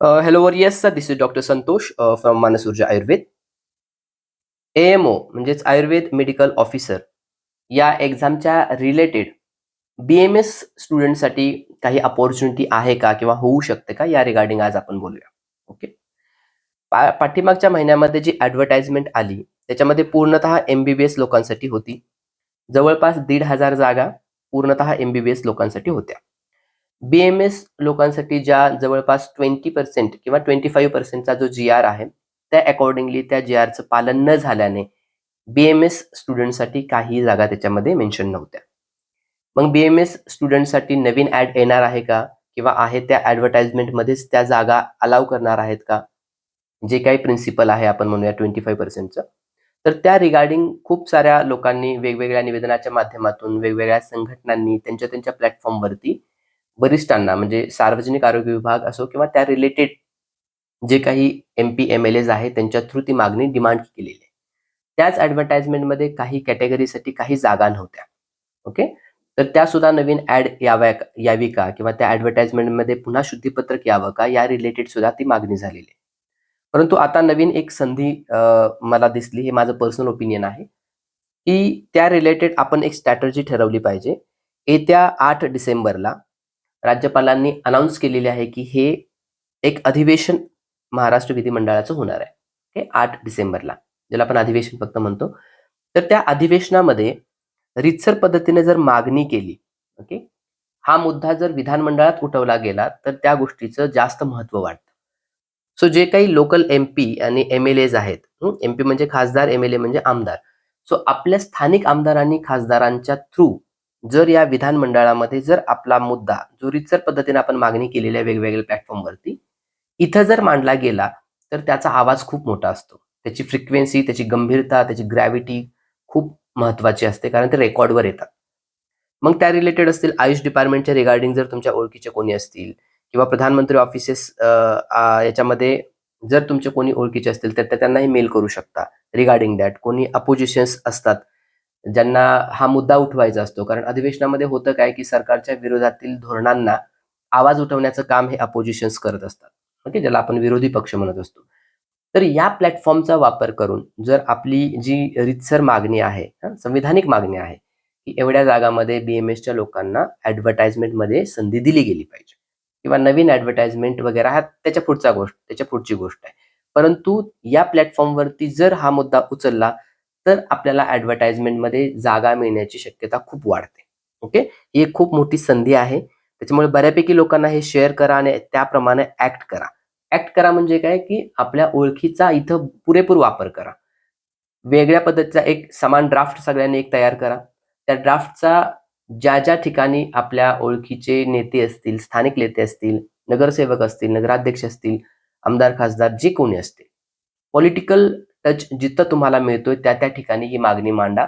Uh, hello warriors, sir. This is Dr. Santosh uh, from Manas Urja Ayurved. AMO म्हणजेच Ayurveda medical officer या एक्झामच्या related B M S स्टुडंटसाठी काही opportunity आहे का किंवा होऊ शकते का या रिगार्डिंग आज आपण बोलूया ओके पा पाठीमागच्या महिन्यामध्ये जी ॲडव्हर्टाइजमेंट आली त्याच्यामध्ये पूर्णतः एम बी बी एस लोकांसाठी होती जवळपास दीड हजार जागा पूर्णतः एम बी बी एस लोकांसाठी होत्या बी एम एस लोकांसाठी ज्या जवळपास ट्वेंटी पर्सेंट किंवा ट्वेंटी फाईव्ह पर्सेंटचा जो जी आर आहे त्या अकॉर्डिंगली त्या जी आरचं पालन न झाल्याने बी एम एस स्टुडंटसाठी काही जागा त्याच्यामध्ये मेन्शन नव्हत्या. मग बी एम एस स्टुडंटसाठी नवीन ॲड येणार आहे का? किंवा आहे त्या ॲडव्हर्टाइजमेंटमध्येच त्या जागा अलाव करणार आहेत का? जे काही प्रिन्सिपल आहे आपण म्हणूया ट्वेंटी फाईव्ह पर्सेंटचं तर त्या रिगार्डिंग खूप साऱ्या लोकांनी वेगवेगळ्या निवेदनाच्या माध्यमातून वेगवेगळ्या संघटनांनी त्यांच्या त्यांच्या प्लॅटफॉर्मवरती वरिष्ठांना म्हणजे सार्वजनिक आरोग्य विभाग असो किंवा त्या रिलेटेड जे काही M P M L As आहेत त्यांच्या थ्रू ती मागणी डिमांड केलेली आहे. त्याच ॲडव्हर्टाइजमेंटमध्ये काही कॅटेगरीसाठी काही जागा नव्हत्या. ओके तर त्या सुद्धा नवीन ॲड याव्या यावी का? किंवा त्या ॲडव्हर्टाइजमेंटमध्ये पुन्हा शुद्धीपत्रक यावं का? या रिलेटेड सुद्धा ती मागणी झालेली आहे. परंतु आता नवीन एक संधी मला दिसली हे माझं पर्सनल ओपिनियन आहे. की त्या रिलेटेड आपण एक स्ट्रॅटर्जी ठरवली पाहिजे. येत्या आठ डिसेंबरला राज्यपालांनी अनाऊन्स केलेले आहे की हे एक अधिवेशन महाराष्ट्र विधिमंडळाचं होणार आहे. ओके आठ डिसेंबरला ज्याला आपण अधिवेशन फक्त म्हणतो. तर त्या अधिवेशनामध्ये रितसर पद्धतीने जर मागणी केली ओके हा मुद्दा जर विधानमंडळात उठवला गेला तर त्या गोष्टीचं जास्त महत्त्व वाटतं सो जे काही लोकल एम पी आणि एम एल एज आहेत एम पी म्हणजे खासदार एम एल ए म्हणजे आमदार. सो आपल्या स्थानिक आमदारांनी खासदारांच्या थ्रू जर या विधानमंडळामध्ये जर आपला मुद्दा जो रितसर पद्धतीने आपण मागणी केलेल्या वेगवेगळ्या प्लॅटफॉर्मवरती इथं जर मांडला गेला तर त्याचा आवाज खूप मोठा असतो. त्याची फ्रिक्वेन्सी त्याची गंभीरता त्याची ग्रॅव्हिटी खूप महत्वाची असते कारण ते रेकॉर्डवर येतात. मग त्या रिलेटेड असतील आयुष डिपार्टमेंटच्या रिगार्डिंग जर तुमच्या ओळखीचे कोणी असतील किंवा प्रधानमंत्री ऑफिसेस याच्यामध्ये जर तुमचे कोणी ओळखीचे असतील तर त्यांनाही मेल करू शकता रिगार्डिंग दॅट कोणी अपोजिशन्स असतात ज्यांना हा मुद्दा उठवायचा असतो. कारण अधिवेशनामध्ये होतं काय की सरकारच्या विरोधातील धोरणांना आवाज उठवण्याचं काम हे अपोजिशन्स करत असतात. ओके? ज्याला आपण विरोधी पक्ष म्हणत असतो. तर या प्लॅटफॉर्मचा वापर करून जर आपली जी रितसर मागणी आहे संविधानिक मागणी आहे की एवढ्या जागामध्ये बी एम एसच्या लोकांना ॲडव्हर्टाइजमेंटमध्ये संधी दिली गेली पाहिजे. किंवा नवीन ॲडव्हर्टाइजमेंट वगैरे हा त्याच्या पुढचा गोष्ट त्याच्या पुढची गोष्ट आहे. परंतु या प्लॅटफॉर्मवरती जर हा मुद्दा उचलला तर आपल्याला ॲडव्हर्टाइजमेंटमध्ये जागा मिळण्याची शक्यता खूप वाढते. ओके ही एक खूप मोठी संधी आहे. त्याच्यामुळे बऱ्यापैकी लोकांना हे शेअर करा आणि त्याप्रमाणे ऍक्ट करा. ऍक्ट करा म्हणजे काय? की आपल्या ओळखीचा इथं पुरेपूर वापर करा. वेगळ्या पद्धतीचा एक समान ड्राफ्ट सगळ्यांनी एक तयार करा. त्या ड्राफ्टचा ज्या ज्या ठिकाणी आपल्या ओळखीचे नेते असतील स्थानिक नेते असतील नगरसेवक असतील नगराध्यक्ष असतील आमदार खासदार जे कोणी असतील. पॉलिटिकल टच जिथं तुम्हाला मिळतोय त्या त्या ठिकाणी ही मागणी मांडा.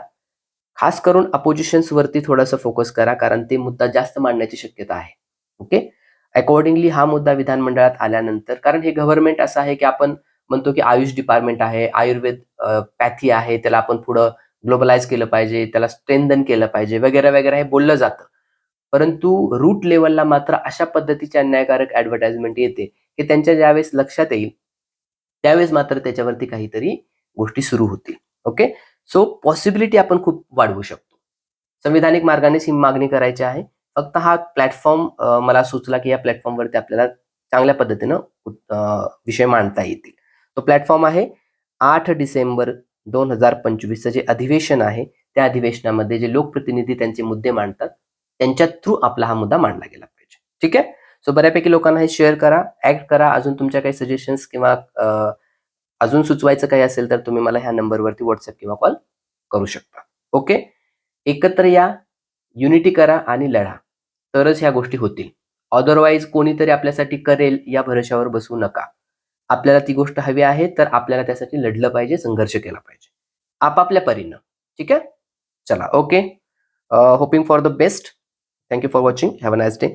खास करून अपोजिशन्स वरती थोडंसं फोकस करा कारण ते मुद्दा जास्त मांडण्याची शक्यता आहे. ओके अकॉर्डिंगली हा मुद्दा विधानमंडळात आल्यानंतर कारण हे गव्हर्नमेंट असं आहे की आपण म्हणतो की आयुष डिपार्टमेंट आहे आयुर्वेद पॅथी आहे त्याला आपण पुढं ग्लोबलाइज केलं पाहिजे त्याला स्ट्रेंथन केलं पाहिजे वगैरे वगैरे हे बोललं जातं. परंतु रूट लेवलला मात्र अशा पद्धतीची अन्यायकारक ऍडव्हर्टाइजमेंट येते की त्यांच्या ज्यावेळेस लक्षात येईल त्यावेळेस मात्र त्याच्यावरती काहीतरी गोष्टी सुरू होतील. ओके सो पॉसिबिलिटी आपण खूप वाढवू शकतो. संविधानिक मार्गानेच ही मागणी करायची आहे. फक्त हा प्लॅटफॉर्म मला सुचला की या प्लॅटफॉर्मवरती आपल्याला चांगल्या पद्धतीनं विषय मांडता येतील. तो प्लॅटफॉर्म आहे आठ डिसेंबर दोन हजार पंचवीसचं जे अधिवेशन आहे त्या अधिवेशनामध्ये जे लोकप्रतिनिधी त्यांचे मुद्दे मांडतात त्यांच्या थ्रू आपला हा मुद्दा मांडला गेला पाहिजे. ठीक आहे? सो बऱ्यापैकी लोकांना हे शेअर करा ऍक्ट करा. अजून तुमच्या काही सजेशन्स किंवा अजून सुचवायचं काही असेल तर तुम्ही मला ह्या नंबरवरती व्हॉट्सअप किंवा कॉल करू शकता. ओके एकत्र या युनिटी करा आणि लढा. तरच ह्या गोष्टी होतील. अदरवाईज कोणीतरी आपल्यासाठी करेल या भरोशावर बसू नका. आपल्याला ती गोष्ट हवी आहे तर आपल्याला त्यासाठी लढलं पाहिजे संघर्ष केला पाहिजे. आपापल्या परीनं. ठीक आहे? चला. Okay hoping for the best thank you for watching have a nice day